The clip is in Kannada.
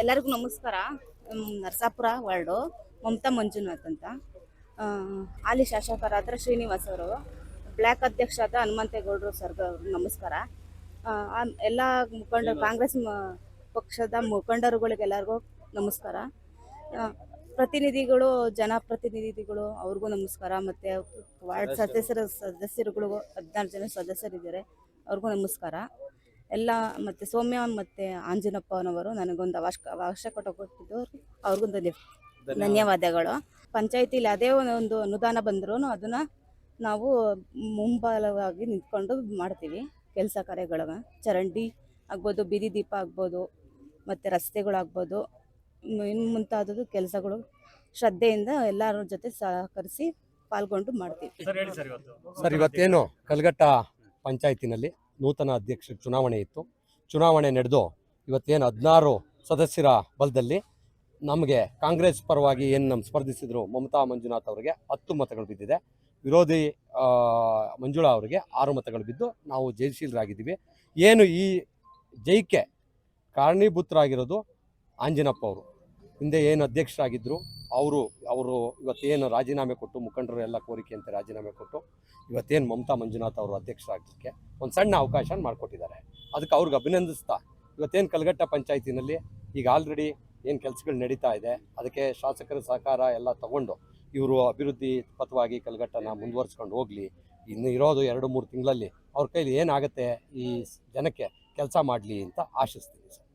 ಎಲ್ಲರಿಗೂ ನಮಸ್ಕಾರ. ನರಸಾಪುರ ವಾರ್ಡು ಮಮತಾ ಮಂಜುನಾಥ್ ಅಂತ. ಹಾಲಿ ಶಾಸಕರಾದ ಶ್ರೀನಿವಾಸ್ ಅವರು ಬ್ಲ್ಯಾಕ್ ಅಧ್ಯಕ್ಷ ಆದ ಹನುಮಂತೇಗೌಡರು ಸರ್ಗ ಅವರು ನಮಸ್ಕಾರ. ಎಲ್ಲ ಮುಖಂಡ ಕಾಂಗ್ರೆಸ್ ಪಕ್ಷದ ಮುಖಂಡರುಗಳಿಗೆಲ್ಲರಿಗೂ ನಮಸ್ಕಾರ. ಪ್ರತಿನಿಧಿಗಳು ಜನಪ್ರತಿನಿಧಿಗಳು ಅವ್ರಿಗೂ ನಮಸ್ಕಾರ ಮತ್ತು ವಾರ್ಡ್ ಸದಸ್ಯರ ಸದಸ್ಯರುಗಳಿಗೂ ಹದಿನಾರು ಜನ ಸದಸ್ಯರಿದ್ದಾರೆ ಅವ್ರಿಗೂ ನಮಸ್ಕಾರ. ಎಲ್ಲ ಮತ್ತು ಸೌಮ್ಯ ಮತ್ತು ಆಂಜನಪ್ಪನವರು ನನಗೊಂದು ಅವಶ್ಯ ಕೊಟ್ಟು ಕೊಟ್ಟಿದ್ದು ಅವ್ರಿಗೊಂದು ಧನ್ಯ ಧನ್ಯವಾದಗಳು. ಪಂಚಾಯತಿಲಿ ಅದೇ ಒಂದು ಅನುದಾನ ಬಂದರೂ ಅದನ್ನು ನಾವು ಮುಂಬಲವಾಗಿ ನಿಂತ್ಕೊಂಡು ಮಾಡ್ತೀವಿ. ಕೆಲಸ ಕಾರ್ಯಗಳ ಚರಂಡಿ ಆಗ್ಬೋದು ಬೀದಿ ದೀಪ ಆಗ್ಬೋದು ಮತ್ತು ರಸ್ತೆಗಳಾಗ್ಬೋದು ಇನ್ನು ಮುಂತಾದದ್ದು ಕೆಲಸಗಳು ಶ್ರದ್ಧೆಯಿಂದ ಎಲ್ಲರ ಜೊತೆ ಸಹಕರಿಸಿ ಪಾಲ್ಗೊಂಡು ಮಾಡ್ತೀವಿ. ಸರ್ ಹೇಳಿ ಸರ್ ಇವತ್ತು. ಸರ್ ಇವತ್ತೇನು ಕಲ್ಗಟ್ಟ ಪಂಚಾಯತಿನಲ್ಲಿ? ನೂತನ ಅಧ್ಯಕ್ಷ ಚುನಾವಣೆ ಇತ್ತು. ಚುನಾವಣೆ ನಡೆದು ಇವತ್ತೇನು ಹದಿನಾರು ಸದಸ್ಯರ ಬಲದಲ್ಲಿ ನಮಗೆ ಕಾಂಗ್ರೆಸ್ ಪರವಾಗಿ ಏನು ನಮ್ಮ ಸ್ಪರ್ಧಿಸಿದ್ರು ಮಮತಾ ಮಂಜುನಾಥ್ ಅವರಿಗೆ ಹತ್ತು ಮತಗಳು ಬಿದ್ದಿದೆ. ವಿರೋಧಿ ಮಂಜುಳಾ ಅವರಿಗೆ ಆರು ಮತಗಳು ಬಿದ್ದು ನಾವು ಜಯಶೀಲರಾಗಿದ್ದೀವಿ ಏನು ಈ ಜೈಕೆ ಕಾರಣೀಭೂತರಾಗಿರೋದು ಆಂಜನಪ್ಪ ಅವರು. ಹಿಂದೆ ಏನು ಅಧ್ಯಕ್ಷರಾಗಿದ್ದರು ಅವರು ಅವರು ಇವತ್ತೇನು ರಾಜೀನಾಮೆ ಕೊಟ್ಟು ಮುಖಂಡರು ಎಲ್ಲ ಅಂತ ರಾಜೀನಾಮೆ ಕೊಟ್ಟು ಇವತ್ತೇನು ಮಮತಾ ಮಂಜುನಾಥ್ ಅವರು ಅಧ್ಯಕ್ಷರಾಗಲಿಕ್ಕೆ ಒಂದು ಸಣ್ಣ ಅವಕಾಶ ಮಾಡಿಕೊಟ್ಟಿದ್ದಾರೆ. ಅದಕ್ಕೆ ಅವ್ರಿಗೆ ಅಭಿನಂದಿಸ್ತಾ, ಇವತ್ತೇನು ಕಲ್ಗಟ್ಟ ಪಂಚಾಯತಿನಲ್ಲಿ ಈಗ ಆಲ್ರೆಡಿ ಏನು ಕೆಲಸಗಳು ನಡೀತಾ ಇದೆ, ಅದಕ್ಕೆ ಶಾಸಕರ ಸಹಕಾರ ಎಲ್ಲ ತಗೊಂಡು ಇವರು ಅಭಿವೃದ್ಧಿ ಪಥವಾಗಿ ಕಲ್ಗಟ್ಟನ ಮುಂದುವರ್ಸ್ಕೊಂಡು ಹೋಗಲಿ. ಇನ್ನು ಇರೋದು ಎರಡು ಮೂರು ತಿಂಗಳಲ್ಲಿ ಅವ್ರ ಕೈಲಿ ಏನಾಗುತ್ತೆ ಈ ಜನಕ್ಕೆ ಕೆಲಸ ಮಾಡಲಿ ಅಂತ ಆಶಿಸ್ತೀನಿ ಸರ್.